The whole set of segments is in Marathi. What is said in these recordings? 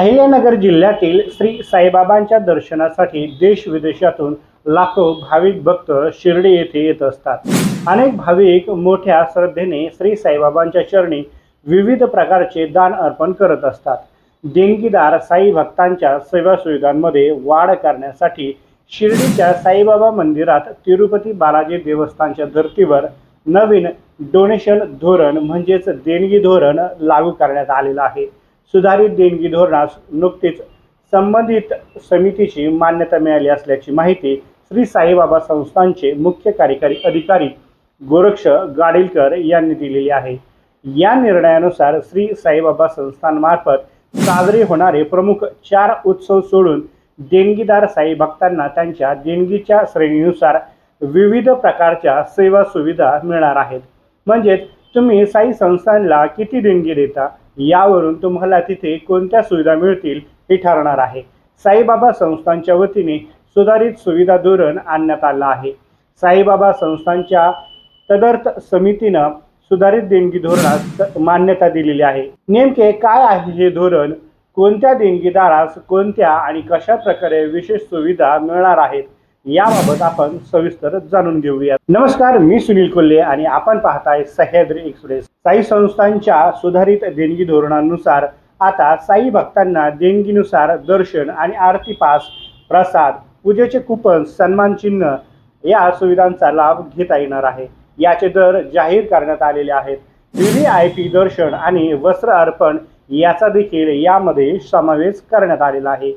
अहिल्यानगर जिल्ह्यातील श्री साईबाबांच्या दर्शनासाठी देश विदेशातून लाखो भाविक भक्त शिर्डी येथे येत असतात. अनेक भाविक मोठ्या श्रद्धेने श्री साईबाबांच्या चरणी विविध प्रकारचे दान अर्पण करत असतात. देणगीदार साई भक्तांच्या सेवा सुविधांमध्ये वाढ करण्यासाठी शिर्डीच्या साईबाबा मंदिरात तिरुपती बालाजी देवस्थानच्या धर्तीवर नवीन डोनेशन धोरण म्हणजेच देणगी धोरण लागू करण्यात आलेलं आहे. सुधारित देणगी धोरणास नुकतीच संबंधित समितीची मान्यता मिळाली असल्याची माहिती श्री साईबाबा संस्थांचे मुख्य कार्यकारी अधिकारी गोरक्ष गाडीलकर यांनी दिलेली आहे. या निर्णयानुसार श्री साईबाबा संस्थांमार्फत साजरे होणारे प्रमुख चार उत्सव सोडून देणगीदार साई भक्तांना त्यांच्या देणगीच्या श्रेणीनुसार विविध प्रकारच्या सेवा सुविधा मिळणार आहेत. म्हणजेच तुम्ही साई संस्थांना किती देणगी देता? यावरून तुम्हाला तिथे कोणत्या सुविधा मिळतील हे ठरणार आहे. साईबाबा संस्थांच्या वतीने सुधारित सुविधा धोरण आणण्यात आलं आहे. साईबाबा संस्थांच्या तदर्थ समितीनं सुधारित देणगी धोरणास मान्यता दिलेली आहे. नेमके काय आहे हे धोरण? कोणत्या देणगीदारास कोणत्या आणि कशा प्रकारे विशेष सुविधा मिळणार आहेत? याबाबत आपण सविस्तर जाणून घेऊया नमस्कार मी सुनील कोल्हे आणि आपण पाहताय सह्याद्री एक्सप्रेस. साई संस्थांच्या सुधारित देणगी धोरणानुसार आता साई भक्तांना देणगीनुसार दर्शन आणि आरती पास प्रसाद पूजेचे कुपन सन्मान चिन्ह या सुविधांचा लाभ घेता येणार आहे. याचे दर जाहीर करण्यात आलेले आहेत. व्ही आय पी दर्शन आणि वस्त्र अर्पण याचा देखील यामध्ये समावेश करण्यात आलेला आहे.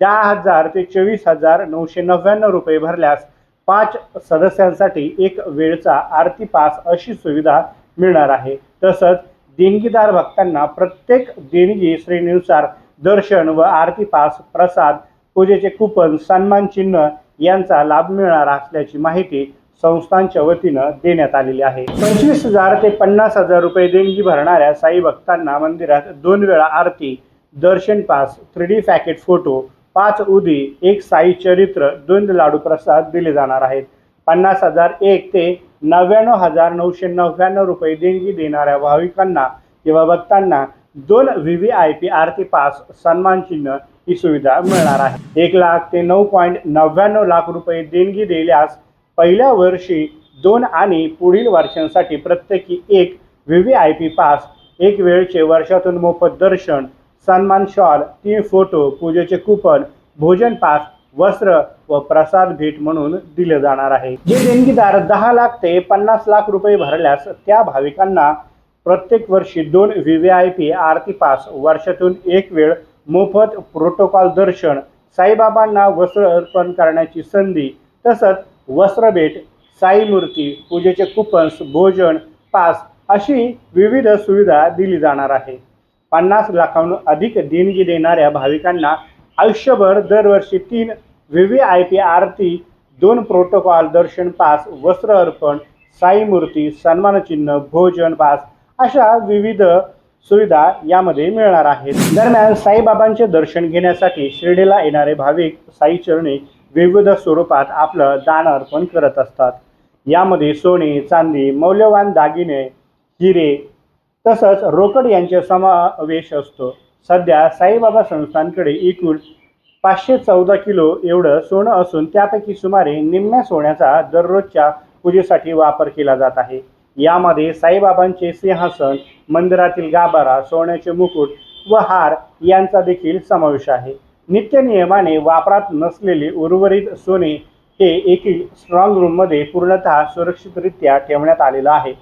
दहा हजार ते चोवीस हजार नऊशे नव्याण्णव रुपये भरल्यास पाच सदस्यांसाठी एक वेळचा आरती पास अशी सुविधा मिळणार आहे. तसंच देणगीदार भक्तांना प्रत्येक देणगी श्रेणीनुसार दर्शन व आरती पास प्रसाद पूजेचे कुपन सन्मान चिन्ह यांचा लाभ मिळणार असल्याची माहिती संस्थांच्या वतीनं देण्यात आलेली आहे. पंचवीस हजार ते पन्नास हजार रुपये देणगी भरणाऱ्या साई भक्तांना मंदिरात दोन वेळा आरती दर्शन pass three D packet photo पाच उदी एक साई चरित्र दोन लाडू प्रसाद दिले जाणार आहेत. पन्नास हजार एक ते नव्याण्णव हजार नऊशे नव्याण्णव रुपये देणगी देणाऱ्या भाविकांना किंवा भक्तांना दोन व्ही व्ही आय पी आरती पास सन्मान चिन्ह ही सुविधा मिळणार आहे. एक लाख ते नऊ पॉईंट नव्याण्णव लाख रुपये देणगी दिल्यास पहिल्या वर्षी दोन आणि पुढील वर्षांसाठी प्रत्येकी एक V V I P pass एक वेळचे वर्षातून मोफत दर्शन सन्मान शॉल तीन फोटो पूजेचे कुपन भोजन पास वस्त्र व प्रसाद भेट म्हणून दिले जाणार आहे. जे देणगीदार दहा लाख ते पन्नास लाख रुपये भरल्यास त्या भाविकांना प्रत्येक वर्षी दोन व्ही व्ही आय पी आरती पास वर्षातून एक वेळ मोफत प्रोटोकॉल दर्शन साईबाबांना वस्त्र अर्पण करण्याची संधी तसंच वस्त्र भेट साई मूर्ती पूजेचे कुपन्स भोजन पास अशी विविध सुविधा दिली जाणार आहे. पन्नास लाखांहून अधिक देणगी देणाऱ्या भाविकांना आयुष्यभर दरवर्षी तीन व्ही व्ही आय पी आरती दोन प्रोटोकॉल दर्शन पास वस्त्र अर्पण साई मूर्ती सन्मानचिन्ह भोजन पास अशा विविध सुविधा यामध्ये मिळणार आहेत. दरम्यान साईबाबांचे दर्शन घेण्यासाठी शिर्डीला येणारे भाविक साई चरणी विविध स्वरूपात आपलं दान अर्पण करत असतात. यामध्ये सोने चांदी मौल्यवान दागिने हिरे तसंच रोकड यांचे समावेश असतो. सध्या साईबाबा संस्थांकडे एकूण पाचशे चौदा किलो एवढं सोनं असून त्यापैकी सुमारे निम्म्या सोन्याचा दररोजच्या पूजेसाठी वापर केला जात आहे. यामध्ये साईबाबांचे सिंहासन मंदिरातील गाभारा सोन्याचे मुकुट व हार यांचा देखील समावेश आहे. नित्य नियमाने वापरात नसलेले उर्वरित सोने हे एकी स्ट्रॉंग रूममध्ये पूर्णतः सुरक्षितरित्या ठेवण्यात आलेलं आहे.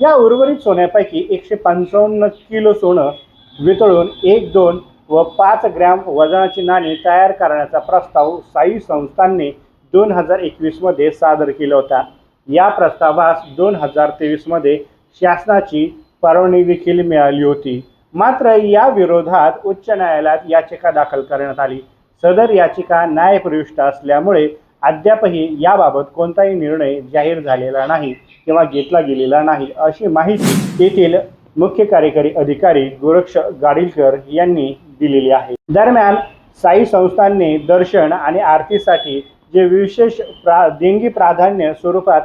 या उर्वरित सोन्यापैकी एकशे पंचावन्न किलो सोनं वितळून एक दोन व पाच ग्रॅम वजनाची नाणी तयार करण्याचा प्रस्ताव साई संस्थांनी दोन हजार एकवीसमध्ये सादर केला होता. या प्रस्तावास दोन हजार तेवीसमध्ये शासनाची परवानगी देखील मिळाली होती. मात्र या विरोधात उच्च न्यायालयात याचिका दाखल करण्यात आली. सदर याचिका न्यायप्रविष्ट असल्यामुळे अद्यापही याबाबत कोणताही निर्णय जाहीर झालेला नाही किंवा घेतला गेलेला नाही अशी माहिती येथील मुख्य कार्यकारी अधिकारी गोरक्ष गाडीलकर यांनी दिलेली आहे. दरम्यान साई संस्थांनी दर्शन आणि आरतीसाठी जे विशेष प्रा देणगी प्राधान्य स्वरूपात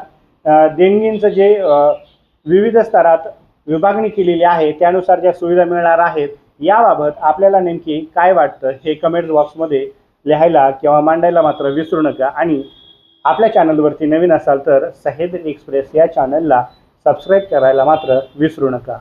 देणगींचं जे विविध स्तरात विभागणी केलेली आहे त्यानुसार ज्या सुविधा मिळणार आहेत याबाबत आपल्याला नेमकी काय वाटतं हे कमेंट बॉक्समध्ये लिहायला किंवा मांडायला मात्र विसरू नका. आणि आपल्या चॅनलवरती नवीन असाल तर सह्याद्री एक्सप्रेस या चॅनलला सबस्क्राईब करायला मात्र विसरू नका.